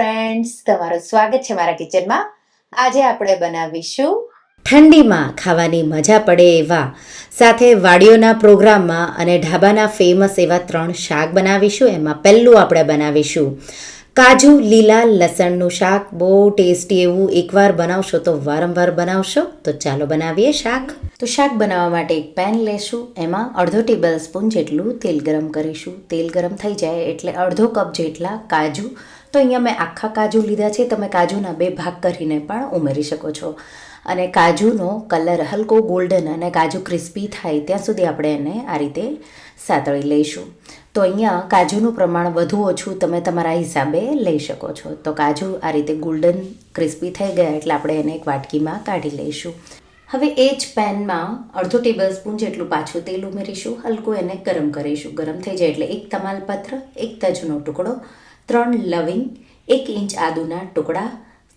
Friends તમારું સ્વાગત છે મારા કિચનમાં. આજે આપણે બનાવીશું ઠંડીમાં ખાવાની મજા પડે એવા. સાથે વાડીઓના પ્રોગ્રામમાં અને ઢાબાના ફેમસ એવા ત્રણ શાક બનાવીશું. એમાં પહેલું આપણે બનાવીશું કાજુ લીલા લસણનું શાક. બહુ ટેસ્ટી એવું એકવાર બનાવશો તો વારંવાર બનાવશો. તો ચાલો બનાવીએ શાક. તો શાક બનાવવા માટે એક પેન લેશું. એમાં અડધો ટેબલ સ્પૂન જેટલું તેલ ગરમ કરીશું. તેલ ગરમ થઈ જાય એટલે અડધો કપ જેટલા કાજુ તો અહીંયા મેં આખા કાજુ લીધા છે. તમે કાજુના બે ભાગ કરીને પણ ઉમેરી શકો છો. અને કાજુનો કલર હલકો ગોલ્ડન અને કાજુ ક્રિસ્પી થાય ત્યાં સુધી આપણે એને આ રીતે સાતળી લઈશું. તો અહીંયા કાજુનું પ્રમાણ વધુ ઓછું તમે તમારા હિસાબે લઈ શકો છો. તો કાજુ આ રીતે ગોલ્ડન ક્રિસ્પી થઈ ગયા એટલે આપણે એને એક વાટકીમાં કાઢી લઈશું. હવે એ જ પેનમાં અડધો ટેબલ સ્પૂન જેટલું પાછું તેલ ઉમેરીશું. હલકું એને ગરમ કરીશું. ગરમ થઈ જાય એટલે એક તમાલપત્ર, એક તજનો ટુકડો ત્રણ લવિંગ, એક ઇંચ આદુના ટુકડા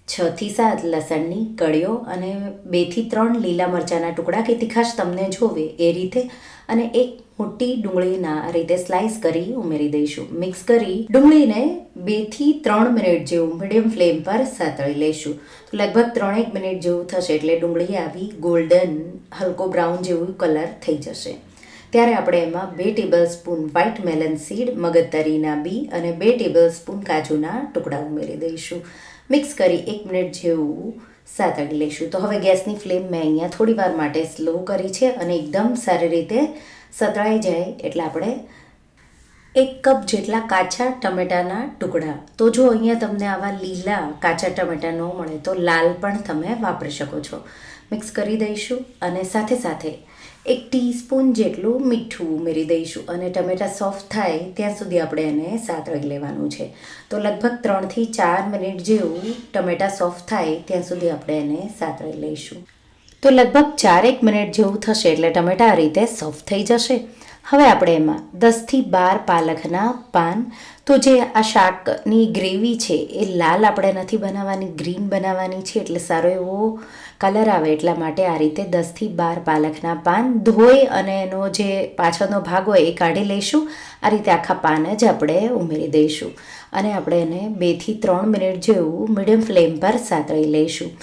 છથી સાત લસણની કળીઓ અને બેથી ત્રણ લીલા મરચાંના ટુકડા કે તીખાશ તમને જોવે એ રીતે અને એક મોટી ડુંગળીના રીતે સ્લાઇસ કરી ઉમેરી દઈશું. મિક્સ કરી ડુંગળીને બેથી ત્રણ મિનિટ જેવું મીડિયમ ફ્લેમ પર સાતળી લઈશું. તો લગભગ ત્રણેક મિનિટ જેવું થશે એટલે ડુંગળી આવી ગોલ્ડન, હલકો બ્રાઉન જેવું કલર થઈ જશે. ત્યારે આપણે એમાં બે table spoon white melon seed મગજતરીના બી અને બે ટેબલ સ્પૂન કાજુના ટુકડા ઉમેરી દઈશું. મિક્સ કરી એક મિનિટ જેવું સાતળી લઈશું. તો હવે ગેસની ફ્લેમ મેં અહીંયા થોડી વાર માટે સ્લો કરી છે અને એકદમ સારી રીતે સતળાઈ જાય એટલે આપણે એક કપ જેટલા કાચા ટમેટાના ટુકડા. તો જો અહીંયા તમને આવા લીલા કાચા ટમેટા ન મળે તો લાલ પણ તમે વાપરી શકો છો. મિક્સ કરી દઈશું અને સાથે સાથે એક ટીસ્પૂન જેટલું મીઠું ઉમેરી દઈશું અને ટમેટા સોફ્ટ થાય ત્યાં સુધી આપણે એને સાતળી લેવાનું છે. તો લગભગ ત્રણથી ચાર મિનિટ જેવું ટમેટા સોફ્ટ થાય ત્યાં સુધી આપણે એને સાતળી લઈશું. તો લગભગ ચારેક મિનિટ જેવું થશે એટલે ટમેટા આ રીતે સોફ્ટ થઈ જશે. હવે આપણે એમાં દસથી બાર પાલકના પાન. તો જે આ શાકની ગ્રેવી છે એ લાલ આપણે નથી બનાવવાની, ગ્રીન બનાવવાની છે એટલે સારો એવો કલર આવે એટલા માટે આ રીતે દસથી બાર પાલકના પાન ધોઈ અને એનો જે પાછળનો ભાગ હોય એ કાઢી લઈશું. આ રીતે આખા પાન જ આપણે ઉમેરી દઈશું અને આપણે એને બેથી ત્રણ મિનિટ જેવું મીડિયમ ફ્લેમ પર સાતળી લઈશું.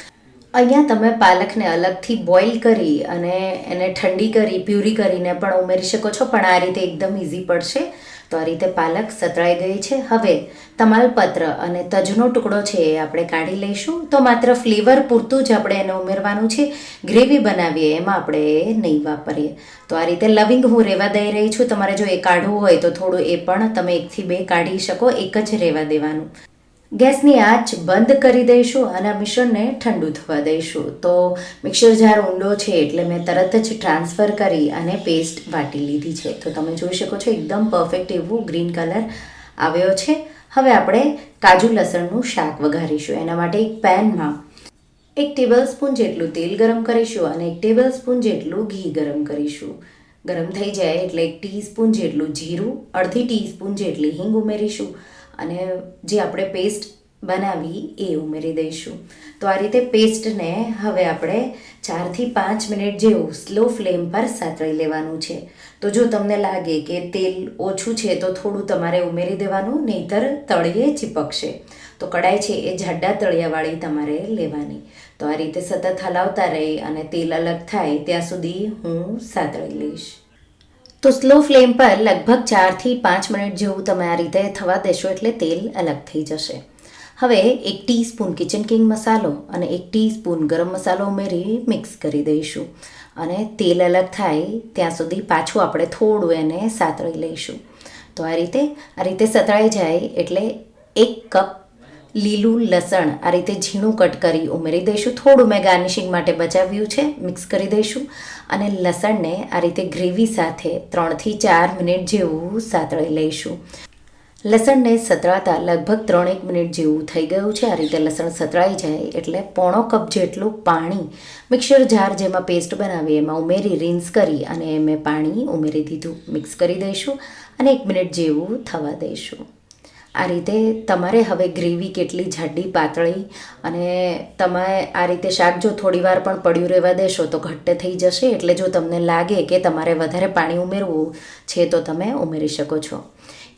અહીંયા તમે પાલકને અલગથી બોઇલ કરી અને એને ઠંડી કરી, પ્યુરી કરીને પણ ઉમેરી શકો છો, પણ આ રીતે એકદમ ઇઝી પડશે. તો આ રીતે પાલક સતળાઈ ગઈ છે. હવે તમાલપત્ર અને તજનો ટુકડો છે એ આપણે કાઢી લઈશું. તો માત્ર ફ્લેવર પૂરતું જ આપણે એને ઉમેરવાનું છે. ગ્રેવી બનાવીએ એમાં આપણે એ નહીં વાપરીએ. તો આ રીતે લવિંગ હું રહેવા દઈ રહી છું. તમારે જો એ કાઢવું હોય તો થોડું એ પણ તમે એકથી બે કાઢી શકો. એક જ રહેવા દેવાનું. ગેસની આંચ બંધ કરી દઈશું અને મિશ્રણને ઠંડુ થવા દઈશું. તો મિક્સર જાર ઊંડો છે એટલે મેં તરત જ ટ્રાન્સફર કરી અને પેસ્ટ વાટી લીધી છે. તો તમે જોઈ શકો છો એકદમ પરફેક્ટ એવું ગ્રીન કલર આવ્યો છે. હવે આપણે કાજુ લસણનું શાક વઘારીશું. એના માટે એક પેનમાં એક ટેબલ સ્પૂન જેટલું તેલ ગરમ કરીશું અને એક ટેબલ સ્પૂન જેટલું ઘી ગરમ કરીશું. ગરમ થઈ જાય એટલે એક ટીસ્પૂન જેટલું જીરું, અડધી ટીસ્પૂન જેટલી હિંગ ઉમેરીશું. અને જે આપણે પેસ્ટ બનાવી એ ઉમેરી દઈશું. તો આ રીતે પેસ્ટને હવે આપણે ચારથી પાંચ મિનિટ જેવું સ્લો ફ્લેમ પર સાતળી લેવાનું છે. તો જો તમને લાગે કે તેલ ઓછું છે, તો થોડું તમારે ઉમેરી દેવાનું, નહીંતર તળિયે ચીપકશે. તો કડાઈ છે એ જાડા તળિયાવાળી તમારે લેવાની. તો આ રીતે સતત હલાવતા રહી અને તેલ અલગ થાય, ત્યાં સુધી હું સાતળી લઈશ. તો સ્લો ફ્લેમ પર લગભગ ચારથી પાંચ મિનિટ જેવું તમે આ રીતે થવા દેશો એટલે તેલ અલગ થઈ જશે. હવે એક ટીસ્પૂન કિચન કિંગ મસાલો અને એક ટીસ્પૂન ગરમ મસાલો ઉમેરી મિક્સ કરી દઈશું. અને તેલ અલગ થાય ત્યાં સુધી પાછું આપણે થોડું એને સાતળી લઈશું. તો આ રીતે આ રીતે સતળાઈ જાય એટલે એક કપ લીલું લસણ આ રીતે ઝીણું કટ કરી ઉમેરી દઈશું. થોડું મેં ગાર્નિશિંગ માટે બચાવ્યું છે. મિક્સ કરી દઈશું. અને લસણને આ રીતે ગ્રેવી સાથે ત્રણથી ચાર મિનિટ જેવું સાતળી લઈશું. લસણને સતળાતા લગભગ ત્રણેક મિનિટ જેવું થઈ ગયું છે. આ રીતે લસણ સતળાઈ જાય એટલે પોણો કપ જેટલું પાણી મિક્સર જાર જેમાં પેસ્ટ બનાવી એમાં ઉમેરી, રિન્સ કરી અને મેં પાણી ઉમેરી દીધું. મિક્સ કરી દઈશું અને એક મિનિટ જેવું થવા દઈશું. આ રીતે તમારે હવે ગ્રેવી કેટલી જાડી પાતળી અને તમે આ રીતે શાક જો થોડી વાર પણ પડ્યું રહેવા દેશો તો ઘટ્ટ થઈ જશે. એટલે જો તમને લાગે કે તમારે વધારે પાણી ઉમેરવું છે તો તમે ઉમેરી શકો છો.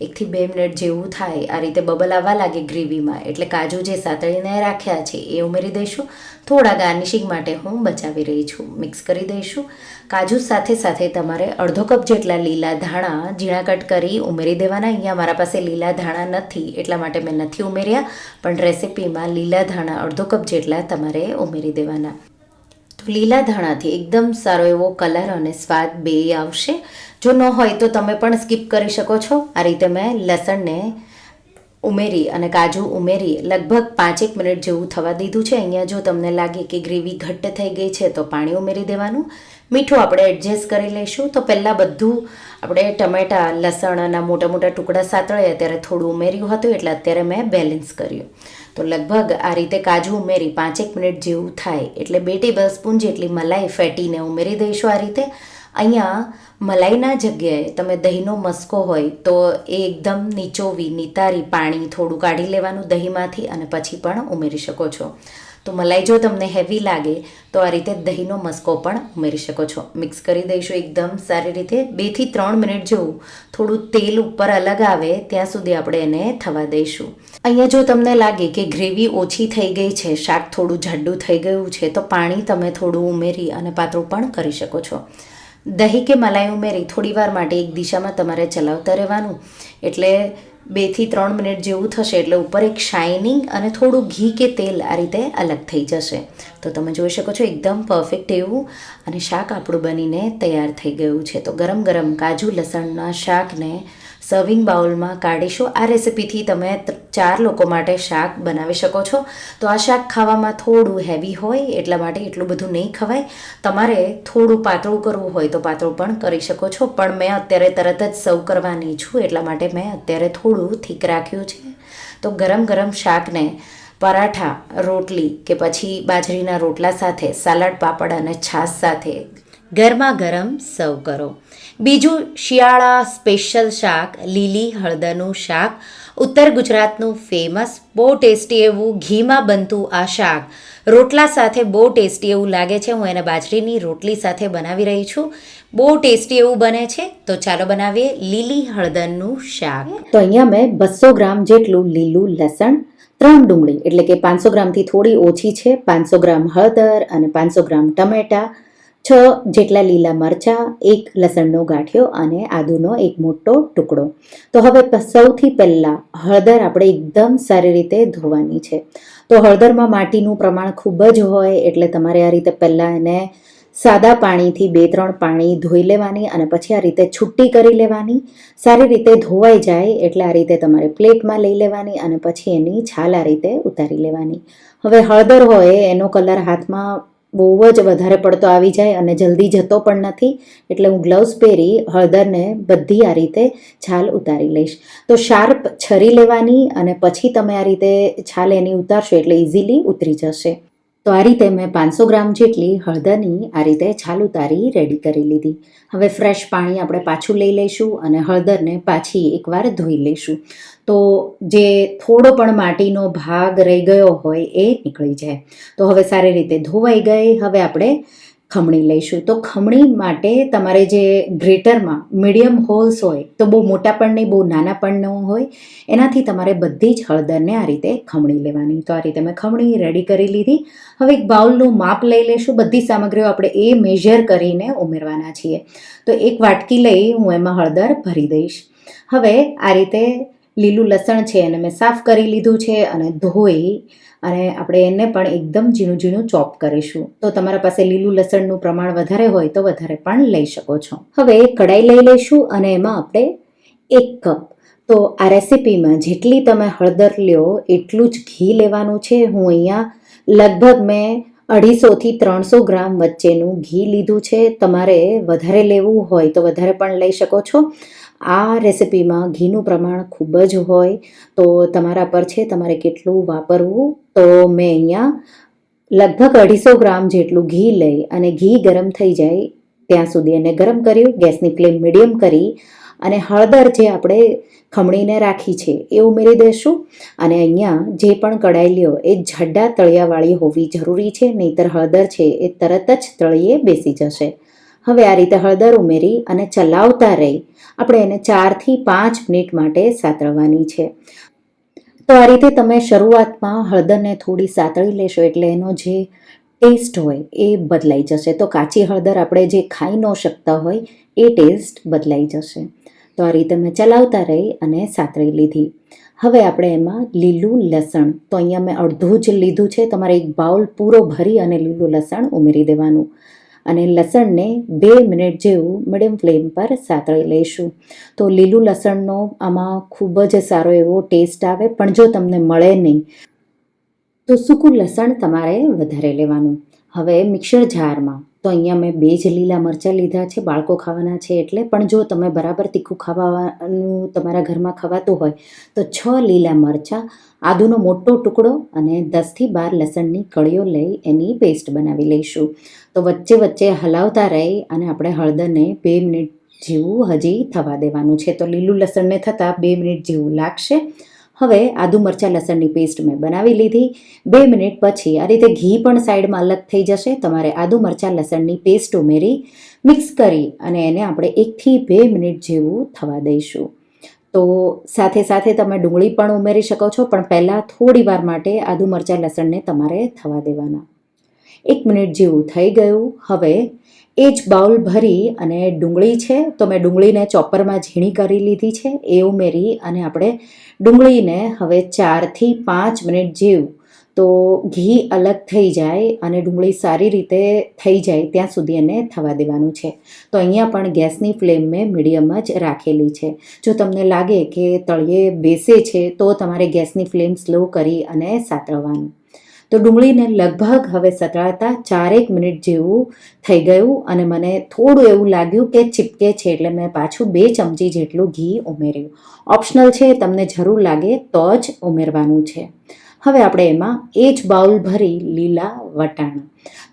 એકથી બે મિનિટ જેવું થાય આ રીતે બબલ આવવા લાગે ગ્રેવીમાં. એટલે કાજુ જે સાતળીને રાખ્યા છે એ ઉમેરી દઈશું. થોડા ગાર્નિશિંગ માટે હું બચાવી રહી છું. મિક્સ કરી દઈશું. કાજુ સાથે સાથે તમારે અડધો કપ જેટલા લીલા ધાણા ઝીણા કટ કરી ઉમેરી દેવાના. અહીંયા મારા પાસે લીલા ધાણા નથી, એટલા માટે મેં નથી ઉમેર્યા. પણ રેસિપીમાં લીલા ધાણા અડધો કપ જેટલા તમારે ઉમેરી દેવાના. તો લીલા ધાણાથી એકદમ સારો એવો કલર અને સ્વાદ બે આવશે. જો ન હોય તો તમે પણ સ્કીપ કરી શકો છો. આ રીતે મેં લસણને ઉમેરી અને કાજુ ઉમેરી લગભગ પાંચેક મિનિટ જેવું થવા દીધું છે. અહીંયા જો તમને લાગે કે ગ્રેવી ઘટ્ટ થઈ ગઈ છે, તો પાણી ઉમેરી દેવાનું. મીઠું આપણે એડજસ્ટ કરી લઈશું. તો પહેલાં બધું આપણે ટમેટા લસણના મોટા મોટા ટુકડા સાતળ્યા ત્યારે થોડું ઉમેર્યું હતું, એટલે અત્યારે મેં બેલેન્સ કર્યું. તો લગભગ આ રીતે કાજુ ઉમેરી પાંચેક મિનિટ જેવું થાય, એટલે બે ટેબલ સ્પૂન જેટલી મલાઈ ફેટીને ઉમેરી દઈશું આ રીતે. અહીંયા મલાઈના જગ્યાએ તમે દહીંનો મસ્કો હોય તો એ એકદમ નીચોવી, નિતારી પાણી થોડું કાઢી લેવાનું દહીંમાંથી અને પછી પણ ઉમેરી શકો છો. તો મલાઈ જો તમને હેવી લાગે તો આ રીતે દહીંનો મસ્કો પણ ઉમેરી શકો છો. મિક્સ કરી દઈશું એકદમ સારી રીતે. બેથી ત્રણ મિનિટ જેવું થોડું તેલ ઉપર અલગ આવે ત્યાં સુધી આપણે એને થવા દઈશું. અહીંયા જો તમને લાગે કે ગ્રેવી ઓછી થઈ ગઈ છે, શાક થોડું જાડું થઈ ગયું છે, તો પાણી તમે થોડું ઉમેરી અને પાતળું પણ કરી શકો છો. દહીં કે મલાઈ ઉમેરી થોડી વાર માટે એક દિશામાં તમારે ચલાવતા રહેવાનું. એટલે બેથી ત્રણ મિનિટ જેવું થશે એટલે ઉપર એક શાઇનિંગ અને થોડું ઘી કે તેલ આ રીતે અલગ થઈ જશે. તો તમે જોઈ શકો છો એકદમ પરફેક્ટ એવું અને શાક આપણું બનીને તૈયાર થઈ ગયું છે. તો ગરમ ગરમ કાજુ લસણના શાકને સર્વિંગ બાઉલમાં કાઢીશું. આ રેસિપીથી તમે ચાર લોકો માટે શાક બનાવી શકો છો. તો આ શાક ખાવામાં થોડું હેવી હોય, એટલા માટે એટલું બધું નહીં ખવાય. તમારે થોડું પાતળું કરવું હોય તો પાતળું પણ કરી શકો છો. પણ મેં અત્યારે તરત જ સર્વ કરવાની છું, એટલા માટે મેં અત્યારે થોડું થીક રાખ્યું છે. તો ગરમ ગરમ શાકને પરાઠા, રોટલી કે પછી બાજરીના રોટલા સાથે, સલાડ, પાપડ અને છાશ સાથે ગરમા ગરમ સર્વ કરો. બીજું, શિયાળા સ્પેશિયલ શાક, લીલી હળદરનું શાક. ઉત્તર ગુજરાતનું ફેમસ બહુ ટેસ્ટી એવું ઘીમાં બનતું આ શાક. રોટલા સાથે બહુ ટેસ્ટી એવું લાગે છે. હું એને બાજરીની રોટલી સાથે બનાવી રહી છું. બહુ ટેસ્ટી એવું બને છે. તો ચાલો બનાવીએ લીલી હળદરનું શાક. તો અહીંયા મેં બસો ગ્રામ જેટલું લીલું લસણ, ત્રણ ડુંગળી, એટલે કે પાંચસો ગ્રામથી થોડી ઓછી છે. પાંચસો ગ્રામ હળદર અને પાંચસો ગ્રામ ટમેટા છ જેટલા લીલા મરચાં, એક લસણનો ગાંઠિયો અને આદુનો એક મોટો ટુકડો. તો હવે સૌથી પહેલાં હળદર આપણે એકદમ સારી રીતે ધોવાની છે. તો હળદરમાં માટીનું પ્રમાણ ખૂબ જ હોય એટલે તમારે આ રીતે પહેલાં એને સાદા પાણીથી બે ત્રણ પાણી ધોઈ લેવાની અને પછી આ રીતે છુટ્ટી કરી લેવાની. સારી રીતે ધોવાઈ જાય એટલે આ રીતે તમારે પ્લેટમાં લઈ લેવાની અને પછી એની છાલ આ રીતે ઉતારી લેવાની. હવે હળદર હોય એનો કલર હાથમાં બહુ જ વધારે પડતો આવી જાય અને જલ્દી જતો પણ નથી, એટલે હું ગ્લવ્સ પહેરી, હળદરને બધી આ રીતે છાલ ઉતારી લઈશ. તો શાર્પ છરી લેવાની અને પછી તમે આ રીતે છાલ એની ઉતારશો એટલે ઇઝીલી ઉતરી જશે. તો આ રીતે મેં પાંચસો ગ્રામ જેટલી હળદરની આ રીતે છાલ ઉતારી રેડી કરી લીધી. હવે ફ્રેશ પાણી આપણે પાછું લઈ લઈશું અને હળદરને પાછી એકવાર ધોઈ લઈશું. તો જે થોડો પણ માટીનો ભાગ રહી ગયો હોય એ નીકળી જાય. તો હવે સારી રીતે ધોવાઈ ગઈ. હવે આપણે ખમણી લઈશું. તો ખમણી માટે તમારે જે ગ્રેટરમાં મીડિયમ હોલ્સ હોય, તો બહુ મોટા પણ નહીં, બહુ નાના પણ ન હોય, એનાથી તમારે બધી જ હળદરને આ રીતે ખમણી લેવાની. તો આ રીતે મેં ખમણી રેડી કરી લીધી. હવે એક બાઉલનું માપ લઈ લઈશું બધી સામગ્રીઓ આપણે એ મેઝર કરીને ઉમેરવાના છીએ. તો એક વાટકી લઈ હું એમાં હળદર ભરી દઈશ. હવે આ રીતે લીલું લસણ છે એને મેં સાફ કરી લીધું છે અને ધોઈ અને આપણે એને પણ એકદમ ઝીણું ઝીણું ચોપ કરીશું. તો તમારા પાસે લીલું લસણનું પ્રમાણ વધારે હોય તો વધારે પણ લઈ શકો છો. હવે કડાઈ લઈ લઈશું અને એમાં આપણે એક કપ. તો આ રેસીપીમાં જેટલી તમે હળદર લ્યો એટલું જ ઘી લેવાનું છે. હું અહીંયા લગભગ મેં અઢીસોથી ત્રણસો ગ્રામ વચ્ચેનું ઘી લીધું છે. તમારે વધારે લેવું હોય તો વધારે પણ લઈ શકો છો. આ રેસિપીમાં ઘીનું પ્રમાણ ખૂબ જ હોય તો તમારા પર છે તમારે કેટલું વાપરવું, તો મેં અહીંયા લગભગ અઢીસો ગ્રામ જેટલું ઘી લઈ અને ઘી ગરમ થઈ જાય ત્યાં સુધી એને ગરમ કર્યું ગેસની ફ્લેમ મીડિયમ કરી અને હળદર જે આપણે ખમણીને રાખી છે એ ઉમેરી દઈશું અને અહીંયા જે પણ કડાઈ લ્યો એ જાડા તળિયાવાળી હોવી જરૂરી છે, નહીંતર હળદર છે એ તરત જ તળિયે બેસી જશે. હવે આ રીતે હળદર ઉમેરી અને ચલાવતા રહી. આપણે એને ચારથી પાંચ મિનિટ માટે સાતળવાની છે. તો આ રીતે તમે શરૂઆતમાં હળદરને થોડી સાતળી લેશો એટલે એનો જે ટેસ્ટ હોય એ બદલાઈ જશે. તો કાચી હળદર આપણે જે ખાઈ ન શકતા હોય એ ટેસ્ટ બદલાઈ જશે. તો આ રીતે મેં ચલાવતા રહી અને સાતળી લીધી. હવે આપણે એમાં લીલું લસણ, તો અહીંયા મેં અડધું જ લીધું છે. તમારે એક બાઉલ પૂરો ભરી અને લીલું લસણ ઉમેરી દેવાનું. અને લસણને બે મિનિટ જેવું મીડિયમ ફ્લેમ પર સાતળી લઈશું. તો લીલું લસણનો આમાં ખૂબ જ સારો એવો ટેસ્ટ આવે, પણ જો તમને મળે નહીં, તો સૂકું લસણ તમારે વધારે લેવાનું. હવે મિક્સર જારમાં. તો અહીંયા મેં બે જ લીલા મરચાં લીધા છે, બાળકો ખાવાના છે એટલે, પણ જો તમે બરાબર તીખું ખાવાનું તમારા ઘરમાં ખવાતું હોય, તો છ લીલા મરચાં, આદુનો મોટો ટુકડો અને દસથી બાર લસણની કળીઓ લઈ એની પેસ્ટ બનાવી લઈશું. તો વચ્ચે વચ્ચે હલાવતા રહી અને આપણે હળદરને બે મિનિટ જેવું હજી થવા દેવાનું છે. તો લીલું લસણને થતાં બે મિનિટ જેવું લાગશે. હવે આદુ મરચાં લસણની પેસ્ટ મેં બનાવી લીધી. બે મિનિટ પછી આ રીતે ઘી પણ સાઈડમાં અલગ થઈ જશે. તમારે આદુ મરચાં લસણની પેસ્ટ ઉમેરી મિક્સ કરી અને એને આપણે એકથી બે મિનિટ જેવું થવા દઈશું. તો સાથે સાથે તમે ડુંગળી પણ ઉમેરી શકો છો. પણ પહેલાં થોડી વાર માટે આદુ મરચાં લસણને તમારે થવા દેવાના. એક મિનિટ જેવું થઈ ગયું. હવે એ જ બાઉલ ભરી અને ડુંગળી છે, તો મેં ડુંગળીને ચોપરમાં ઝીણી કરી લીધી છે, એ ઉમેરી અને આપણે ડુંગળીને હવે ચારથી પાંચ મિનિટ જેવું, તો ઘી અલગ થઈ જાય અને ડુંગળી સારી રીતે થઈ જાય ત્યાં સુધી એને થવા દેવાનું છે. તો અહીંયા પણ ગેસની ફ્લેમ મેં મીડિયમ જ રાખેલી છે. જો તમને લાગે કે તળિયે બેસે છે, તો તમારે ગેસની ફ્લેમ સ્લો કરી અને સાતળવાનું. તો ડુંગળીને લગભગ હવે સતળાતા ચારેક મિનિટ જેવું થઈ ગયું અને મને થોડું એવું લાગ્યું કે ચીપકે છે એટલે મેં પાછું બે ચમચી જેટલું ઘી ઉમેર્યું. ઓપ્શનલ છે, તમને જરૂર લાગે તો જ ઉમેરવાનું છે. હવે આપણે એમાં એ જ બાઉલ ભરી લીલા વટાણા.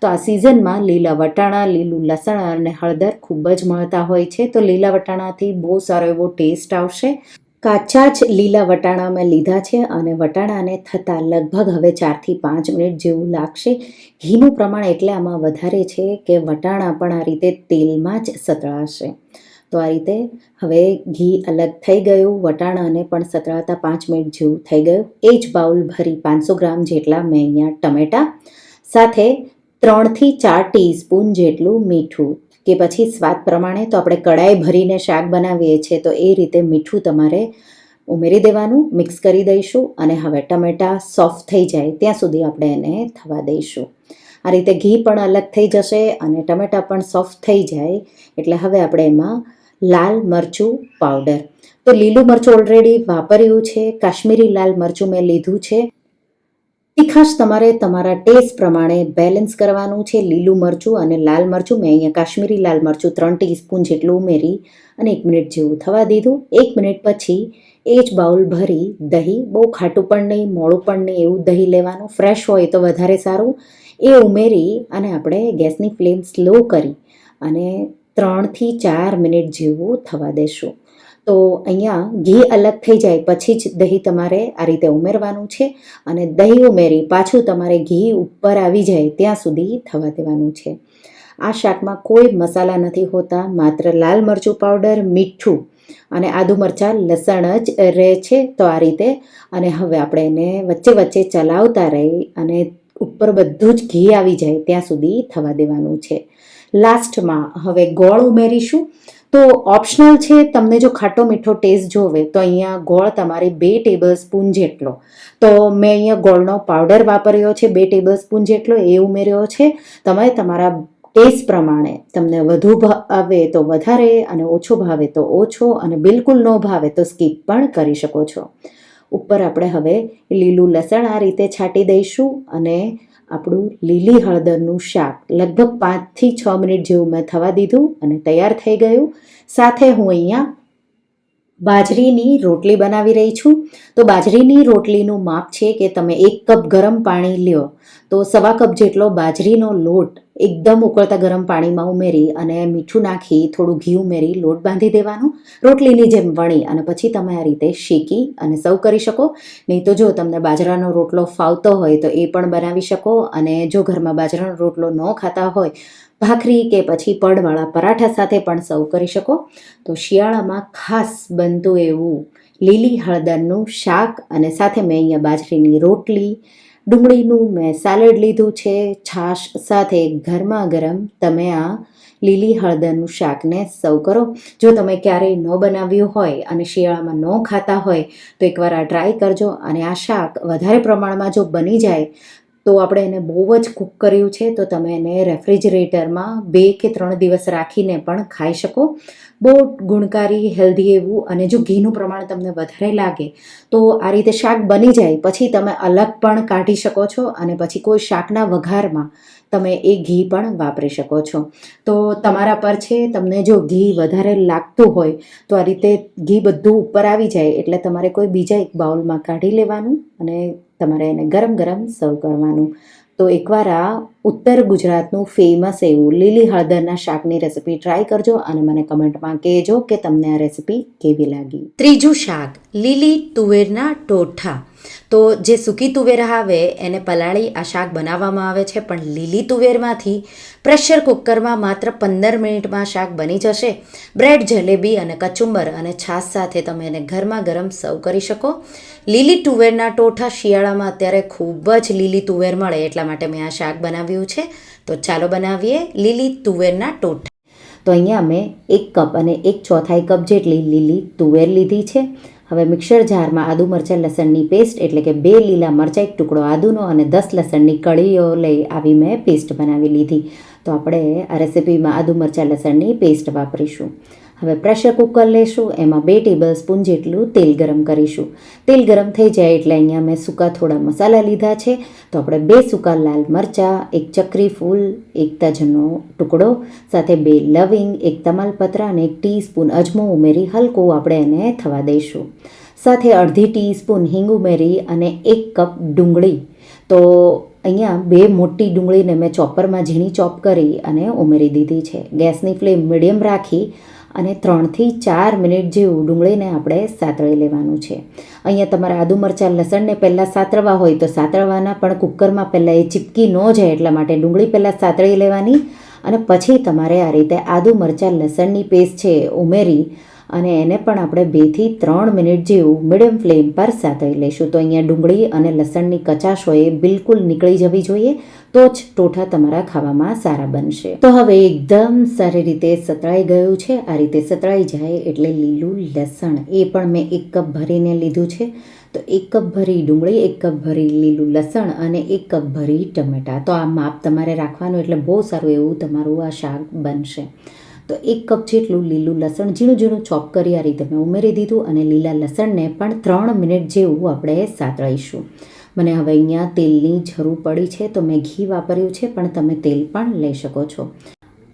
તો આ સિઝનમાં લીલા વટાણા, લીલું લસણ અને હળદર ખૂબ જ મળતા હોય છે. તો લીલા વટાણાથી બહુ સારો એવો ટેસ્ટ આવશે. કાચા જ લીલા વટાણા મેં લીધા છે અને વટાણાને થતાં લગભગ હવે ચારથી પાંચ મિનિટ જેવું લાગશે. ઘીનું પ્રમાણ એટલે આમાં વધારે છે કે વટાણા પણ આ રીતે તેલમાં જ સતળાશે. તો આ રીતે હવે ઘી અલગ થઈ ગયું, વટાણાને પણ સતળાતા પાંચ મિનિટ જેવું થઈ ગયું. એ જ બાઉલ ભરી પાંચસો ગ્રામ જેટલા મેં અહીંયા ટમેટાં, સાથે ત્રણથી ચાર ટીસ્પૂન જેટલું મીઠું. કે પછી સ્વાદ પ્રમાણે તો આપણે કડાઈ ભરીને શાક બનાવીએ છીએ, તો એ રીતે મીઠું તમારે ઉમેરી દેવાનું, મિક્સ કરી દઈશું અને હવે ટમેટાં સોફ્ટ થઈ જાય ત્યાં સુધી આપણે એને થવા દઈશું. આ રીતે ઘી પણ અલગ થઈ જશે અને ટમેટાં પણ સોફ્ટ થઈ જાય, એટલે હવે આપણે એમાં લાલ મરચું પાવડર. તો લીલું મરચું ઓલરેડી વાપર્યું છે, કાશ્મીરી લાલ મરચું મેં લીધું છે તીખાશ તમારે તમારા ટેસ્ટ પ્રમાણે બેલેન્સ કરવાનું છે. લીલું મરચું અને લાલ મરચું. મેં અહીંયા કાશ્મીરી લાલ મરચું ત્રણ ટીસ્પૂન જેટલું ઉમેરી અને એક મિનિટ જેવું થવા દીધું. એક મિનિટ પછી એ જ બાઉલ ભરી દહીં. બહુ ખાટું પણ નહીં, મોડું પણ નહીં, એવું દહીં લેવાનું. ફ્રેશ હોય તો વધારે સારું. એ ઉમેરી અને આપણે ગેસની ફ્લેમ સ્લો કરી અને ત્રણથી ચાર મિનિટ જેવું થવા દેશું. તો અહીંયા ઘી અલગ થઈ જાય પછી જ દહીં તમારે આ રીતે ઉમેરવાનું છે અને દહીં ઉમેરી પાછું તમારે ઘી ઉપર આવી જાય ત્યાં સુધી થવા દેવાનું છે. આ શાકમાં કોઈ મસાલા નથી હોતા, માત્ર લાલ મરચું પાવડર, મીઠું અને આદુ મરચાં, લસણ જ રહે છે તો આ રીતે. અને હવે આપણે એને વચ્ચે વચ્ચે ચલાવતા રહી અને ઉપર બધું જ ઘી આવી જાય ત્યાં સુધી થવા દેવાનું છે. લાસ્ટમાં હવે ગોળ ઉમેરીશું. તો ઓપ્શનલ છે, તમને જો ખાટો મીઠો ટેસ્ટ જોવે, તો અહીંયા ગોળ તમારે બે ટેબલ સ્પૂન જેટલો. તો મેં અહીંયા ગોળનો પાવડર વાપર્યો છે, બે ટેબલ સ્પૂન જેટલો, એ ઉમેર્યો છે. તમે તમારા ટેસ્ટ પ્રમાણે તમને વધુ ભાવે તો વધારે, અને ઓછો ભાવે તો ઓછો, અને બિલકુલ ન ભાવે તો સ્કીપ પણ કરી શકો છો. ઉપર આપણે હવે લીલું લસણ આ રીતે છાંટી દઈશું, અને આપણું લીલી હળદરનું શાક. લગભગ પાંચથી છ મિનિટ જેવું મેં થવા દીધું અને તૈયાર થઈ ગયું. સાથે હું અહીંયા બાજરીની રોટલી બનાવી રહી છું. તો બાજરીની રોટલીનું માપ છે કે તમે એક કપ ગરમ પાણી લ્યો. તો સવા કપ જેટલો બાજરીનો લોટ એકદમ ઉકળતા ગરમ પાણીમાં ઉમેરી અને મીઠું નાખી, થોડું ઘી ઉમેરી, લોટ બાંધી દેવાનો. રોટલીની જેમ વણી અને પછી તમે આ રીતે શેકી અને સર્વ કરી શકો. નહીં તો જો તમને બાજરાનો રોટલો ફાવતો હોય તો એ પણ બનાવી શકો અને જો ઘરમાં બાજરાનો રોટલો ન ખાતા હોય, ભાખરી કે પછી પડવાળા પરાઠા સાથે પણ સર્વ કરી શકો. તો શિયાળામાં ખાસ બનતું એવું લીલી હળદરનું શાક અને સાથે મેં અહીંયા બાજરીની રોટલી ડુંગળીનું મેં સેલેડ લીધું છે. છાશ સાથે ગરમા ગરમ તમે આ લીલી હળદરનું શાકને સર્વ કરો. જો તમે ક્યારેય ન બનાવ્યું હોય અને શિયાળામાં ન ખાતા હોય તો એકવાર આ ટ્રાય કરજો અને આ શાક વધારે પ્રમાણમાં જો બની જાય તો આપણે એને બહુ જ કૂક કર્યું છે, તો તમે એને રેફ્રિજરેટરમાં બે કે ત્રણ દિવસ રાખીને પણ ખાઈ શકો. બહુ ગુણકારી હેલ્ધી એવું અને જો ઘીનું પ્રમાણ તમને વધારે લાગે, તો આ રીતે શાક બની જાય, પછી તમે અલગ પણ કાઢી શકો છો અને પછી કોઈ શાકના વઘારમાં તમે એ ઘી પણ વાપરી શકો છો. તો તમારા પર છે, તમને જો ઘી વધારે લાગતું હોય, તો આ રીતે ઘી બધું ઉપર આવી જાય, એટલે તમારે કોઈ બીજા એક બાઉલમાં કાઢી લેવાનું અને તમારે એને ગરમ ગરમ સર્વ કરવાનું. તો એકવાર આ ઉત્તર ગુજરાતનું ફેમસ એવું લીલી હળદરના શાકની રેસિપી ટ્રાય કરજો અને મને કમેન્ટમાં કહેજો કે તમને આ રેસિપી કેવી લાગી. ત્રીજું શાક, લીલી તુવેરના ટોઠા તો જે સૂકી તુવેર આવે, એને પલાળી આ શાક બનાવવામાં આવે છે. પણ લીલી તુવેરમાંથી પ્રેશર કુકરમાં માત્ર પંદર મિનિટમાં શાક બની જશે. બ્રેડ, જલેબી અને કચુંબર અને છાશ સાથે તમે એને ગરમા ગરમ સર્વ કરી શકો. લીલી તુવેરના ટોઠા શિયાળામાં અત્યારે ખૂબ જ લીલી તુવેર મળે એટલા માટે મેં આ શાક બનાવ્યું છે. તો ચાલો બનાવીએ લીલી તુવેરના ટોઠા. તો અહીંયા મેં એક કપ અને એક ચોથાઈ કપ જેટલી લીલી તુવેર લીધી છે. હવે મિક્સર જારમાં આદુ મરચાં લસણની પેસ્ટ એટલે કે બે લીલા મરચાં, એક ટુકડો આદુનો અને દસ લસણની કળીઓ લઈ આવી મેં પેસ્ટ બનાવી લીધી. તો આપણે આ રેસિપીમાં આદુ મરચાં લસણની પેસ્ટ વાપરીશું. હવે પ્રેશર કુકર લેશું, એમાં બે ટેબલ સ્પૂન જેટલું તેલ ગરમ કરીશું. તેલ ગરમ થઈ જાય એટલે અહીંયા મેં સૂકા થોડા મસાલા લીધા છે. તો આપણે બે સૂકા લાલ મરચાં, એક ચક્રી ફૂલ, એક તજનો ટુકડો, સાથે બે લવિંગ, એક તમાલપત્ર અને એક ટીસ્પૂન અજમો ઉમેરી હલકું આપણે એને થવા દઈશું. સાથે અડધી ટીસ્પૂન હિંગ ઉમેરી અને એક કપ ડુંગળી. તો અહીંયા બે મોટી ડુંગળીને મેં ચોપરમાં ઝીણી ચોપ કરી અને ઉમેરી દીધી છે. ગેસની ફ્લેમ મીડિયમ રાખી અને ત્રણથી ચાર મિનિટ જેવું ડુંગળીને આપણે સાતળી લેવાનું છે. અહીંયા તમારે આદુ મરચાં, લસણને પહેલાં સાતરવા હોય તો સાતરવાના પણ કુકરમાં પહેલાં એ ચીપકી ન જાય એટલા માટે ડુંગળી પહેલાં સાતળી લેવાની. અને પછી તમારે આ રીતે આદુ મરચાં, લસણની પેસ્ટ છે ઉમેરી અને એને પણ આપણે બેથી ત્રણ મિનિટ જેવું મીડિયમ ફ્લેમ પર સાતળી લઈશું. તો અહીંયા ડુંગળી અને લસણની કચાશ હોય બિલકુલ નીકળી જવી જોઈએ. તો જ ટોઠા તમારા ખાવામાં સારા બનશે. તો હવે એકદમ સારી રીતે સતળાઈ ગયું છે. આ રીતે સતળાઈ જાય એટલે લીલું લસણ. એ પણ મેં એક કપ ભરીને લીધું છે. તો એક કપ ભરી ડુંગળી, એક કપ ભરી લીલું લસણ અને એક કપ ભરી ટમેટાં. તો આ માપ તમારે રાખવાનું એટલે બહુ સારું એવું તમારું આ શાક બનશે. તો એક કપ જેટલું લીલું લસણ ઝીણું ઝીણું ચોપ કરી આ રીતે મેં ઉમેરી દીધું અને લીલા લસણને પણ ત્રણ મિનિટ જેવું આપણે સાતળીશું મને હવે અહીંયા તેલની જરૂર પડી છે તો મેં ઘી વાપર્યું છે, પણ તમે તેલ પણ લઈ શકો છો.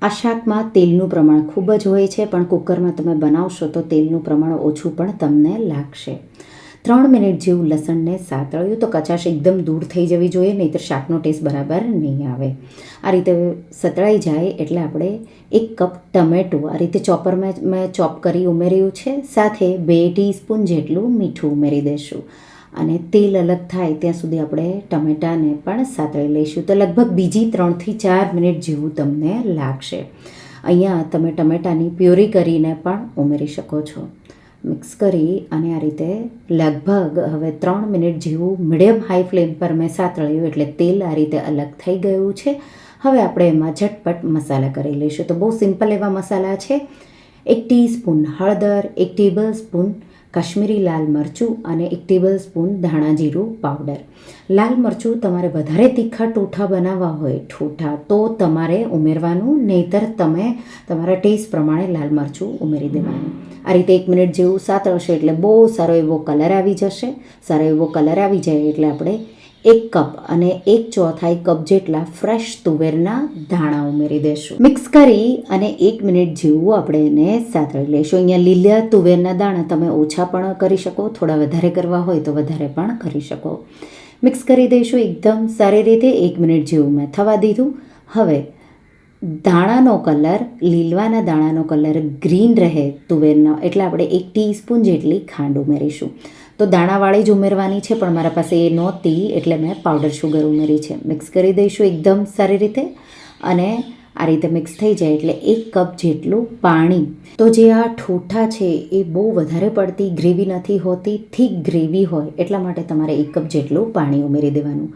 આ શાકમાં તેલનું પ્રમાણ ખૂબ જ હોય છે, પણ કુકરમાં તમે બનાવશો તો તેલનું પ્રમાણ ઓછું પણ તમને લાગશે. ત્રણ મિનિટ જેવું લસણને સાતળ્યું તો કચાશ એકદમ દૂર થઈ જવી જોઈએ, નહીંતર શાકનો ટેસ્ટ બરાબર નહીં આવે. આ રીતે સતળાઈ જાય એટલે આપણે એક કપ ટમેટું આ રીતે ચોપરમાં મેં ચોપ કરી ઉમેર્યું છે, સાથે બે ટીસ્પૂન જેટલું મીઠું ઉમેરી દઈશું અને તેલ અલગ થાય ત્યાં સુધી આપણે ટમેટાને પણ સાતળી લઈશું. તો લગભગ બીજી ત્રણથી ચાર મિનિટ જેવું તમને લાગશે. અહીંયા તમે ટમેટાની પ્યુરી કરીને પણ ઉમેરી શકો છો. મિક્સ કરી અને આ રીતે લગભગ હવે ત્રણ મિનિટ જેવું મીડિયમ હાઈ ફ્લેમ પર મેં સાતળ્યું એટલે તેલ આ રીતે અલગ થઈ ગયું છે. હવે આપણે એમાં ઝટપટ મસાલા કરી લઈશું. તો બહુ સિમ્પલ એવા મસાલા છે. એક ટીસ્પૂન હળદર, એક ટેબલ સ્પૂન કાશ્મીરી લાલ મરચું અને એક ટેબલ સ્પૂન ધાણા જીરું પાવડર. લાલ મરચું તમારે વધારે તીખા ટોઠા બનાવવા હોય, ઠોઠા, તો તમારે ઉમેરવાનું, નહીંતર તમે તમારા ટેસ્ટ પ્રમાણે લાલ મરચું ઉમેરી દેવાનું. આ રીતે એક મિનિટ જેવું સાતળશે એટલે બહુ સારો એવો કલર આવી જશે. સારો એવો કલર આવી જાય એટલે આપણે એક કપ અને એક ચોથાઈ કપ જેટલા ફ્રેશ તુવેરના દાણા ઉમેરી દેશું. મિક્સ કરી અને એક મિનિટ જેવું આપણે એને સાતળી લઈશું. અહીંયા લીલા તુવેરના દાણા તમે ઓછા પણ કરી શકો, થોડા વધારે કરવા હોય તો વધારે પણ કરી શકો. મિક્સ કરી દઈશું, એકદમ સારી રીતે એક મિનિટ જેવું મેં થવા દીધું. હવે દાણાનો કલર, લીલવાના દાણાનો કલર ગ્રીન રહે તુવેરનો, એટલે આપણે એક ટીસ્પૂન જેટલી ખાંડ ઉમેરીશું. તો દાણાવાળી જ ઉમેરવાની છે, પણ મારા પાસે એ નહોતી, એટલે મેં પાવડર શુગર ઉમેરી છે. મિક્સ કરી દઈશું એકદમ સારી રીતે અને આ રીતે મિક્સ થઈ જાય એટલે એક કપ જેટલું પાણી. તો જે આ ઠોઠા છે, એ બહુ વધારે પડતી ગ્રેવી નથી હોતી થીક ગ્રેવી હોય, એટલા માટે તમારે એક કપ જેટલું પાણી ઉમેરી દેવાનું.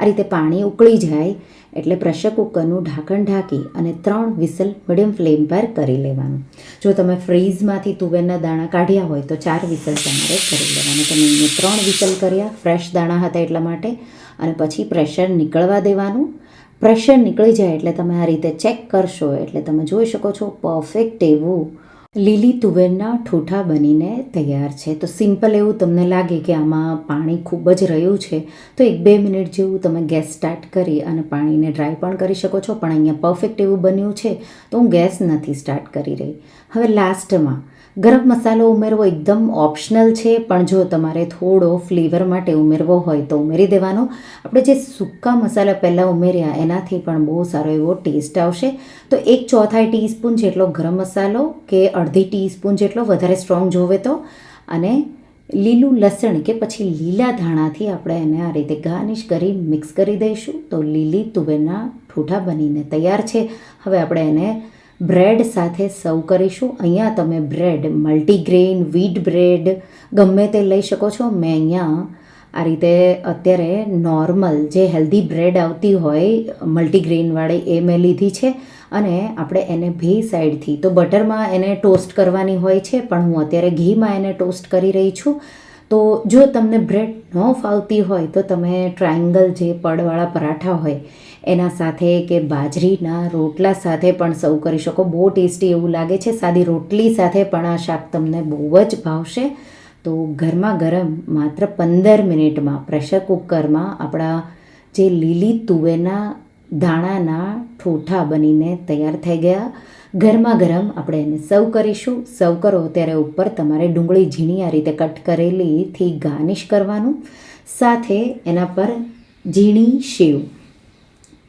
આ રીતે પાણી ઉકળી જાય એટલે પ્રેશર કુકરનું ઢાંકણ ઢાંકી અને ત્રણ વિસલ મીડિયમ ફ્લેમ પર કરી લેવાનું. જો તમે ફ્રીઝમાંથી તુવેરના દાણા કાઢ્યા હોય તો ચાર વિસલ તમારે કરી લેવાનું. તમે અહીંયા ત્રણ વિસલ કર્યા ફ્રેશ દાણા હતા એટલા માટે. અને પછી પ્રેશર નીકળવા દેવાનું. પ્રેશર નીકળી જાય એટલે તમે આ રીતે ચેક કરશો એટલે તમે જોઈ શકો છો પરફેક્ટ એવું લીલી તુવેરના ઠૂઠા બનીને તૈયાર છે. તો સિમ્પલ એવું તમને લાગે કે આમાં પાણી ખૂબ જ રહ્યું છે, તો એક બે મિનિટ જેવું તમે ગેસ સ્ટાર્ટ કરી અને પાણીને ડ્રાય પણ કરી શકો છો. પણ અહીંયા પરફેક્ટ એવું બન્યું છે, તો હું ગેસ નથી સ્ટાર્ટ કરી રહી. હવે લાસ્ટમાં, ગરમ મસાલો ઉમેરવો એકદમ ઓપ્શનલ છે, પણ જો તમારે થોડો ફ્લેવર માટે ઉમેરવો હોય તો ઉમેરી દેવાનો. આપણે જે સૂકા મસાલા પહેલાં ઉમેર્યા, એનાથી પણ બહુ સારો એવો ટેસ્ટ આવશે. તો એક ચોથાઈ ટીસ્પૂન જેટલો ગરમ મસાલો કે અડધી ટીસ્પૂન જેટલો વધારે સ્ટ્રોંગ જોવે તો. અને લીલું લસણ કે પછી લીલા ધાણાથી આપણે એને આ રીતે ગાર્નિશ કરી, મિક્સ કરી દઈશું. તો લીલી તુવેરના ઠૂઠા બનીને તૈયાર છે. હવે આપણે એને બ્રેડ સાથે સર્વ કરીશું. અહીંયા તમે બ્રેડ મલ્ટીગ્રેન વીટ બ્રેડ ગમે તે લઈ શકો છો. મેં અહીંયા આ રીતે અત્યારે નોર્મલ જે હેલ્ધી બ્રેડ આવતી હોય મલ્ટીગ્રેનવાળી એ મેં લીધી છે. અને આપણે એને બે સાઈડથી, તો બટરમાં એને ટોસ્ટ કરવાની હોય છે, પણ હું અત્યારે ઘીમાં એને ટોસ્ટ કરી રહી છું. તો જો તમને બ્રેડ ન ફાવતી હોય, તો તમે ટ્રાયંગલ જે પડવાળા પરાઠા હોય, એના સાથે કે બાજરીના રોટલા સાથે પણ સર્વ કરી શકો. બહુ ટેસ્ટી એવું લાગે છે. સાદી રોટલી સાથે પણ આ શાક તમને બહુ જ ભાવશે. તો ગરમા ગરમ માત્ર પંદર મિનિટમાં, પ્રેશર કુકરમાં આપણા જે લીલી તુવેરના દાણાના ઠોઠા બનીને તૈયાર થઈ ગયા. ગરમા ગરમ આપણે એને સર્વ કરીશું. સર્વ કરો ત્યારે ઉપર તમારે ડુંગળી ઝીણી આ રીતે કટ કરેલીથી ગાર્નિશ કરવાનું. સાથે એના પર ઝીણી શીવ.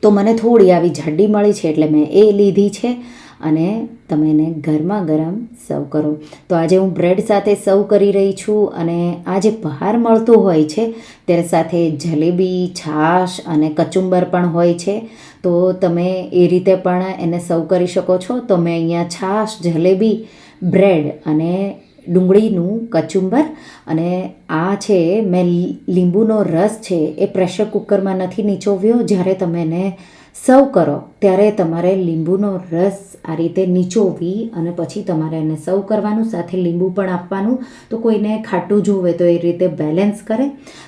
તો મને થોડી આવી જાડી મળી છે એટલે મેં એ લીધી છે. અને તમે એને ગરમા ગરમ સર્વ કરો. તો આજે હું બ્રેડ સાથે સર્વ કરી રહી છું અને આ જે બહાર મળતું હોય છે ત્યારે સાથે જલેબી, છાશ અને કચુંબર પણ હોય છે. તો તમે એ રીતે પણ એને સર્વ કરી શકો છો. તો મેં અહીંયા છાશ, જલેબી, બ્રેડ અને ડુંગળીનું કચુંબર અને આ છે, મેં લીંબુનો રસ છે, એ પ્રેશર કુકરમાં નથી નીચોવ્યો. જ્યારે તમે એને સર્વ કરો, ત્યારે તમારે લીંબુનો રસ આ રીતે નીચોવી અને પછી તમારે એને સર્વ કરવાનું, સાથે લીંબુ પણ આપવાનું. તો કોઈને ખાટું જોવે તો એ રીતે બેલેન્સ કરે.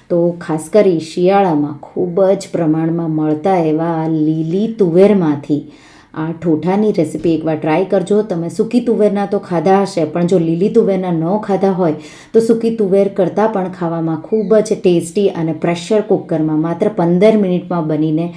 તો ખાસ કરી શિયાળામાં ખૂબ જ પ્રમાણમાં મળતા એવા લીલી તુવેરમાંથી. આ ઠોઠાની રેસીપી એકવાર ટ્રાય કરજો. તમે સૂકી તુવેરના તો ખાધા હશે, પણ જો લીલી તુવેરના ન ખાધા હોય, તો સૂકી તુવેર કરતાં પણ ખાવામાં ખૂબ જ ટેસ્ટી અને પ્રેશર કુકરમાં માત્ર પંદર મિનિટમાં બનીને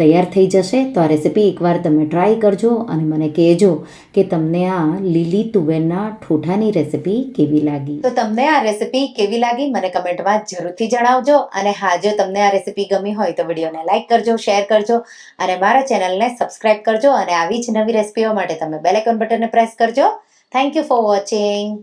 તૈયાર થઈ જશે, તો આ રેસીપી એકવાર તમે ટ્રાય કરજો અને મને કહેજો કે તમને આ લીલી તુવેરના ઠોઠાની રેસીપી કેવી લાગી. તો તમને આ રેસીપી કેવી લાગી મને કમેન્ટમાં જરૂરથી જણાવજો અને હા, જો તમને આ રેસીપી ગમી હોય તો વિડીયોને લાઇક કરજો શેર કરજો અને મારા ચેનલને સબસ્ક્રાઇબ કરજો અને આવી જ નવી રેસીપીઓ માટે તમે બેલ આઇકોન બટનને પ્રેસ કરજો. Thank you for watching